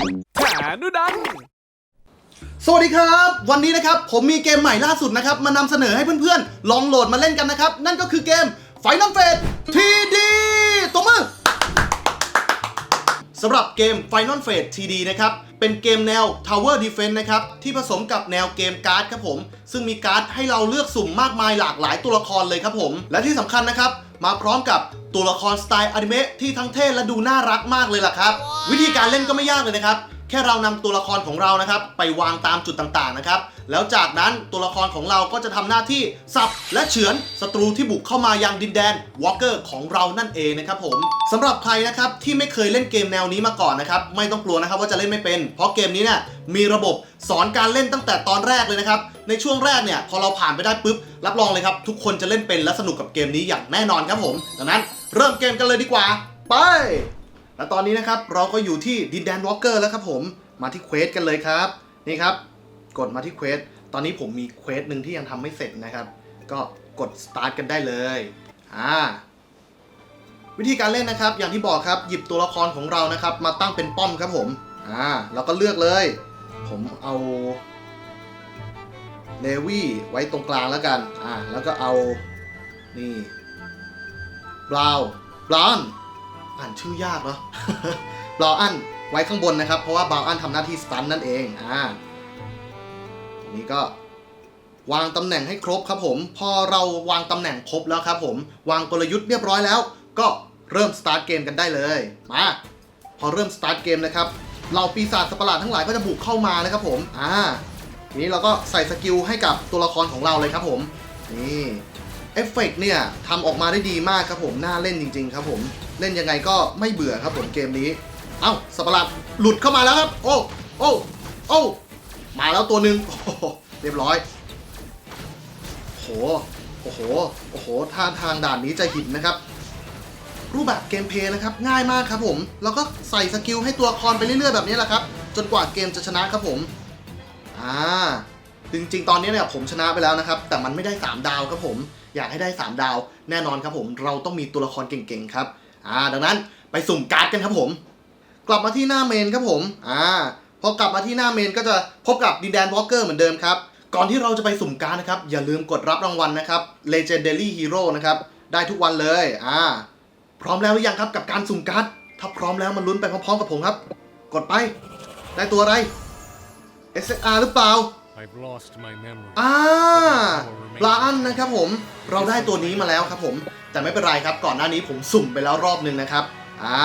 านุดันสวัสดีครับ วันนี้นะครับผมมีเกมใหม่ล่าสุดนะครับ มานำเสนอให้เพื่อนๆ ลองโหลดมาเล่นกันนะครับ นั่นก็คือเกม Final Fate TD ตัวมือสำหรับเกม Final Fate TD นะครับ เป็นเกมแนว Tower Defense นะครับ ที่ผสมกับแนวเกมการ์ดครับผม ซึ่งมีการ์ดให้เราเลือกสุ่มมากมายหลากหลายตัวละครเลยครับผม และที่สำคัญนะครับ มาพร้อมกับตัวละครสไตล์อนิเมะที่ทั้งเท่และดูน่ารักมากเลยล่ะครับ วิธีการเล่นก็ไม่ยากเลยนะครับ แค่เรานำตัวละครของเรานะครับ ไปวางตามจุดต่างๆนะครับ แล้วจากนั้นตัวละครของเราก็จะทำหน้าที่สับและเฉือนศัตรูที่บุกเข้ามายังดินแดนวอลเกอร์ของเรานั่นเองนะครับผมสำหรับใครนะครับที่ไม่เคยเล่นเกมแนวนี้มาก่อนนะครับไม่ต้องกลัวนะครับว่าจะเล่นไม่เป็น เพราะเกมนี้เนี่ยมีระบบสอนการเล่นตั้งแต่ตอนแรกเลยนะครับ ในช่วงแรกเนี่ยพอเราผ่านไปได้ปุ๊บ รับรองเลยครับ ทุกคนจะเล่นเป็นและสนุกกับเกมนี้อย่างแน่นอนครับผม ดังนั้นเริ่มเกมกันเลยดีกว่า ไป และตอนนี้นะครับเราก็อยู่ที่ดินแดนวอลเกอร์แล้วครับผมมาที่เควสกันเลยครับนี่ครับ กดมาที่เควสตอนนี้ผมมีเควสหนึ่งที่ยังทำไม่เสร็จนะครับ ก็กดสตาร์ทกันได้เลยอ่าวิธีการเล่นนะครับอย่างที่บอกครับหยิบตัวละครของเรานะครับ มาตั้งเป็นป้อมครับผมอ่าแล้วก็เลือกเลย ผมเอาเลวี่ไว้ตรงกลางแล้วกันอ่าแล้วก็เอานี่บราวบรอน อ่านชื่อยากเนาะบราวอันไว้ข้างบนนะครับ เพราะว่าบาวอันทำหน้าที่สตันนั่นเองอ่าอันนี้ก็วางตำแหน่งให้ครบครับผม พอเราวางตำแหน่งครบแล้วครับผม วางกลยุทธ์เรียบร้อยแล้ว ก็เริ่มสตาร์ทเกมกันได้เลย มา พอเริ่มสตาร์ทเกมนะครับ เราปีศาจสัตว์ประหลาดทั้งหลายก็จะบุกเข้ามานะครับผม อ่า ทีนี้เราก็ใส่สกิลให้กับตัวละครของเราเลยครับผม นี่ เอฟเฟกต์เนี่ยทำออกมาได้ดีมากครับผมน่าเล่นจริง ๆ ครับผมเล่นยังไงก็ไม่เบื่อครับผมเกมนี้ เอ้าสัตว์ปะหลาดหลุดเข้ามาแล้วครับ โอ้โอ้โอ้มาแล้วตัวหนึ่งเรียบร้อยโหโอ้โหโอ้โหท่าทางด่านนี้จะหินนะครับ รูปแบบเกมเพลย์นะครับง่ายมากครับผมแล้วก็ใส่สกิลให้ตัวละครไปเรื่อยๆแบบนี้แหละครับ จนกว่าเกมจะชนะครับผมอ่าจริงๆ ตอนนี้เนี่ยผมชนะไปแล้วนะครับ แต่มันไม่ได้ 3 ดาวครับผม อยากให้ได้ 3 ดาว แน่นอนครับผมเราต้องมีตัวละครเก่งๆครับอ่าดังนั้นไปสุ่มการ์ดกันครับผม กลับมาที่หน้าเมนครับผมอ่าพอกลับมาที่หน้าเมนก็จะพบกับดินแดนวอลเกอร์เหมือนเดิมครับ ก่อนที่เราจะไปสุ่มการ์ดนะครับ อย่าลืมกดรับรางวัลนะครับ Legendary Hero นะครับ ได้ทุกวันเลยอ่าพร้อมแล้วหรือยังครับกับการสุ่มการ์ดถ้าพร้อมแล้วมาลุ้นไปพร้อมๆกับผมครับ กดไป ได้ตัวอะไร SR หรือเปล่า I've lost my memory อ่าปลาอันนะครับผม เราได้ตัวนี้มาแล้วครับผมแต่ไม่เป็นไรครับก่อนหน้านี้ผมสุ่มไปแล้วรอบหนึ่งนะครับอ่า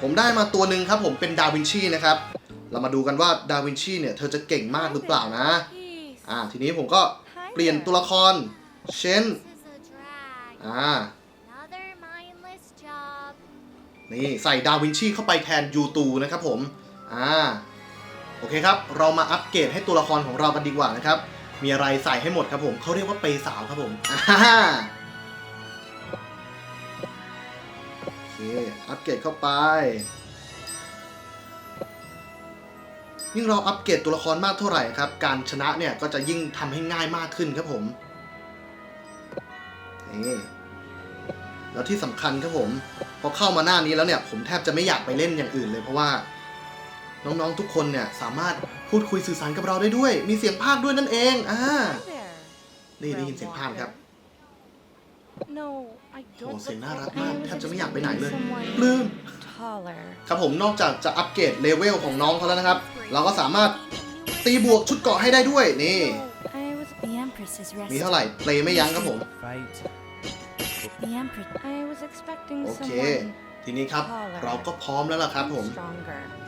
ผมได้มาตัวหนึ่งครับผมเป็นดาวินชีนะครับเรามาดูกันว่าดาวินชีเนี่ยเธอจะเก่งมากหรือเปล่านะอ่าทีนี้ผมก็เปลี่ยนตัวละครเช่นอ่านี่ใส่ดาวินชีเข้าไปแทนยูตูนะครับผมอ่าโอเคครับ เรามาอัปเกรดให้ตัวละครของเรากันดีกว่านะครับ มีอะไรใส่ให้หมดครับผมเขาเรียกว่าเปย์สาวครับผมอ่าโอเคอัปเกรดเข้าไปยิ่งเราอัปเกรดตัวละครมากเท่าไหร่ครับ การชนะเนี่ยก็จะยิ่งทำให้ง่ายมากขึ้นครับผมนี่แล้วที่สำคัญครับผม พอเข้ามาหน้านี้แล้วเนี่ย ผมแทบจะไม่อยากไปเล่นอย่างอื่นเลยเพราะว่า น้องๆทุกคนเนี่ยสามารถพูดคุยสื่อสารกับเราได้ด้วย มีเสียงภาคด้วยนั่นเองอ่า there. นี่ได้ยินเสียงภาคครับ No, I โอ้ don't เสียง look น่ารัก for มาก I แทบ was จะไม่อยากไปไหนเลย expecting ปลื้ม someone taller. ครับผมนอกจากจะอัปเกรดเลเวลของน้องเขาแล้วนะครับ เราก็สามารถตีบวกชุดเกราะให้ได้ด้วยนี่ I was The Empress is มี resting. เท่าไหร่เพลย์ไม่ยั้งครับผม Fight The Empress. I was expecting โอเค someone ทีนี้ครับ เราก็พร้อมแล้วล่ะครับผม stronger. เ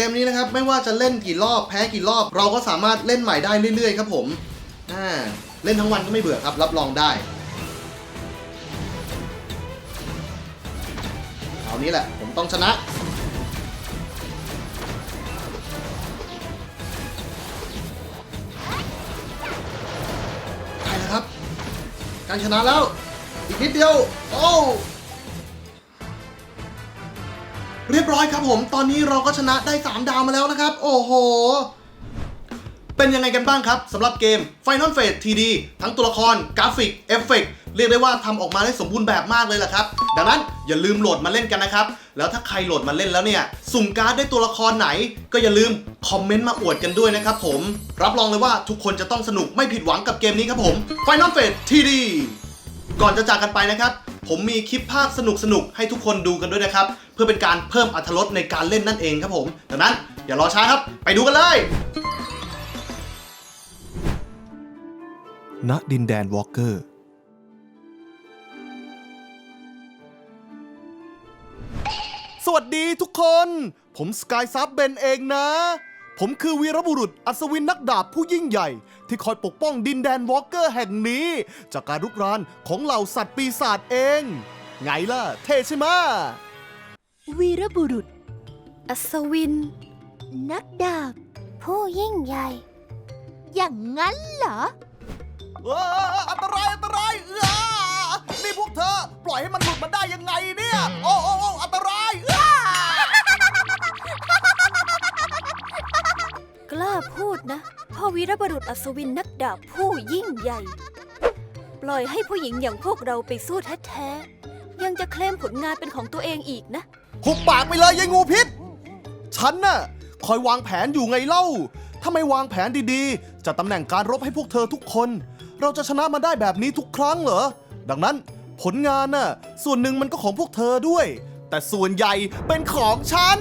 กมนี้นะครับไม่ว่าจะเล่นกี่รอบแพ้กี่รอบ เราก็สามารถเล่นใหม่ได้เรื่อยๆครับผมอ่าเล่นทั้งวันก็ไม่เบื่อครับ รับรองได้เอานี้แหละ ผมต้องชนะ ได้แล้วครับ การชนะแล้ว อีกนิดเดียว โอ้ เรียบร้อยครับผม ตอนนี้เราก็ชนะได้ 3 ดาวมาแล้วนะครับ โอ้โห เป็นยังไงกันบ้างครับสำหรับเกม Final Fate TD ทั้งตัวละครกราฟิกเอฟเฟกต์เรียกได้ว่าทำออกมาได้สมบูรณ์แบบมากเลยล่ะครับ ดังนั้นอย่าลืมโหลดมาเล่นกันนะครับ แล้วถ้าใครโหลดมาเล่นแล้วเนี่ย สุ่มการ์ดได้ตัวละครไหน ก็อย่าลืมคอมเมนต์มาอวดกันด้วยนะครับผม รับรองเลยว่าทุกคนจะต้องสนุกไม่ผิดหวังกับเกมนี้ครับผม Final Fate TD ก่อนจะจากกันไปนะครับ ผมมีคลิปภาพสนุกๆให้ทุกคนดูกันด้วยนะครับ เพื่อเป็นการเพิ่มอรรถรสในการเล่นนั่นเองครับผมดังนั้นอย่ารอช้าครับ ไปดูกันเลย ณดินแดนวอลเกอร์ สวัสดีทุกคน ผมสกายซับเบนเองนะ ผมคือวีรบุรุษอัศวินนักดาบผู้ยิ่งใหญ่ ที่คอยปกป้องดินแดนวอลเกอร์แห่งนี้ จากการรุกรานของเหล่าสัตว์ปีศาจเอง ไงล่ะ เท่ใช่ไหมะวีรบุรุษ อัศวิน นักดาบ ผู้ยิ่งใหญ่ อย่างนั้นเหรอ เอออันตรายอันตรายเออนี่พวกเธอ ปล่อยให้มันหลุดมาได้ยังไงเนี่ย โอ้โอ้โอ้ พูดนะ พ่อวีรบุรุษอัศวินนักดาบผู้ยิ่งใหญ่ ปล่อยให้ผู้หญิงอย่างพวกเราไปสู้แท้ๆ ยังจะเคลมผลงานเป็นของตัวเองอีกนะ หุบปากไปเลยยายงูพิษ ฉันน่ะคอยวางแผนอยู่ไงเล่า ถ้าไม่วางแผนดีๆ จะตำแหน่งการรบให้พวกเธอทุกคน เราจะชนะมาได้แบบนี้ทุกครั้งเหรอ ดังนั้นผลงานน่ะส่วนหนึ่งมันก็ของพวกเธอด้วย แต่ส่วนใหญ่เป็นของฉัน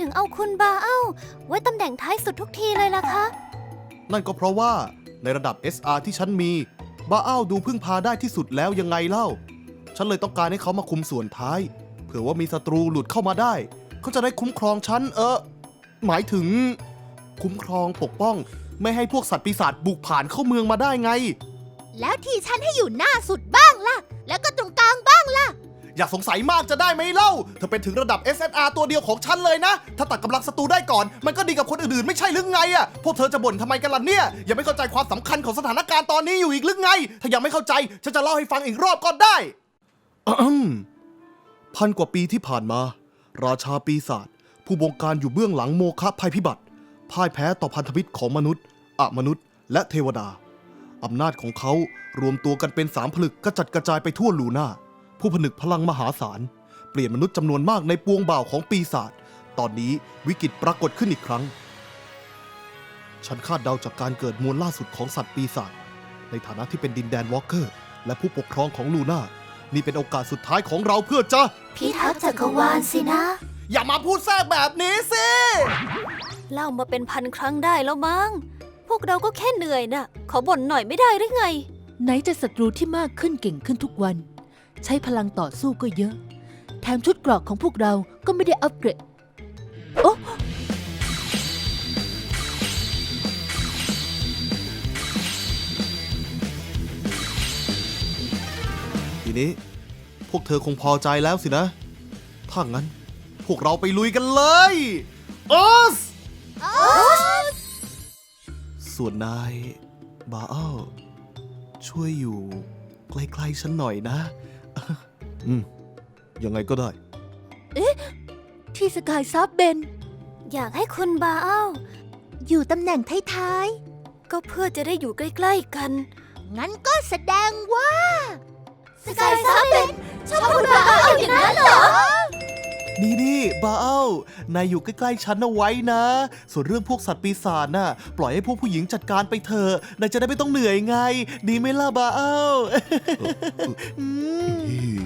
ถึงเอาคุณบาเอ้า ไว้ตำแหน่งท้ายสุดทุกทีเลยล่ะคะ นั่นก็เพราะว่าในระดับ SR ที่ฉันมี บ้าอ้าวดูพึ่งพาได้ที่สุดแล้วยังไงเล่า ฉันเลยต้องการให้เขามาคุมส่วนท้าย เผื่อว่ามีศัตรูหลุดเข้ามาได้ เขาจะได้คุ้มครองฉันเออ หมายถึง คุ้มครองปกป้อง ไม่ให้พวกสัตว์ปีศาจบุกผ่านเข้าเมืองมาได้ไง แล้วที่ฉันให้อยู่หน้าสุดบ้างล่ะ แล้วก็ตรงกลางบ้างล่ะ อย่าสงสัยมากจะได้ไหมเล่า เธอเป็นถึงระดับ SNR ตัวเดียวของฉันเลยนะ ถ้าตัดกำลังศัตรูได้ก่อน มันก็ดีกับคนอื่นๆ ไม่ใช่หรือไงอะพวกเธอจะบ่นทำไมกันล่ะเนี่ย ยังไม่เข้าใจความสำคัญของสถานการณ์ตอนนี้อยู่อีกหรือไง ถ้ายังไม่เข้าใจ ฉันจะเล่าให้ฟังอีกรอบก็ได้พันกว่าปีที่ผ่านมา ราชาปีศาจผู้บงการอยู่เบื้องหลังโมฆะภัยพิบัติพ่ายแพ้ต่อพันธมิตรของมนุษย์อมนุษย์ และเทวดาอำนาจของเขารวมตัวกันเป็นสามผลึกกระจัดกระจายไปทั่วลูน่า ผู้ผนึกพลังมหาศาล เปลี่ยนมนุษย์จำนวนมากในปวงบ่าวของปีศาจตอนนี้วิกฤตปรากฏขึ้นอีกครั้ง ฉันคาดเดาจากการเกิดมวลล่าสุดของสัตว์ปีศาจในฐานะที่เป็นดินแดนวอล์กเกอร์ และผู้ปกครองของลูน่า นี่เป็นโอกาสสุดท้ายของเราเพื่อจะ พี่ทักษ์จักรวาลสินะ อย่ามาพูดแทรกแบบนี้สิ เล่ามาเป็นพันครั้งได้แล้วมั้ง พวกเราก็แค่เหนื่อยน่ะ ขอบ่นหน่อยไม่ได้หรือไง ไหนจะศัตรูที่มากขึ้นเก่งขึ้นทุกวัน ใช้พลังต่อสู้ก็เยอะ แถมชุดเกรอกของพวกเราก็ไม่ได้อัปเกรด โอ้ทีนี้พวกเธอคงพอใจแล้วสินะ ถ้างั้น พวกเราไปลุยกันเลยออสส่วนนายบาอ้าช่วยอยู่ใกล้ๆฉันหน่อยนะ อืม ยังไงก็ได้ ที่สกายซับเบน อยากให้คุณบาเอ้าอยู่ตำแหน่งท้ายก็เพื่อจะได้อยู่ใกล้ ๆ กันงั้นก็แสดงว่า สกายซับเป็นชอบคุณบาเอาอย่างนั้นเหรอ นี่นี่บาอ้านายอยู่ใกล้ๆฉันเอาไว้นะ ส่วนเรื่องพวกสัตว์ปีศาจน่ะ ปล่อยให้พวกผู้หญิงจัดการไปเถอะนายจะได้ไม่ต้องเหนื่อยไง ดีไหมล่ะบาอ้าอืม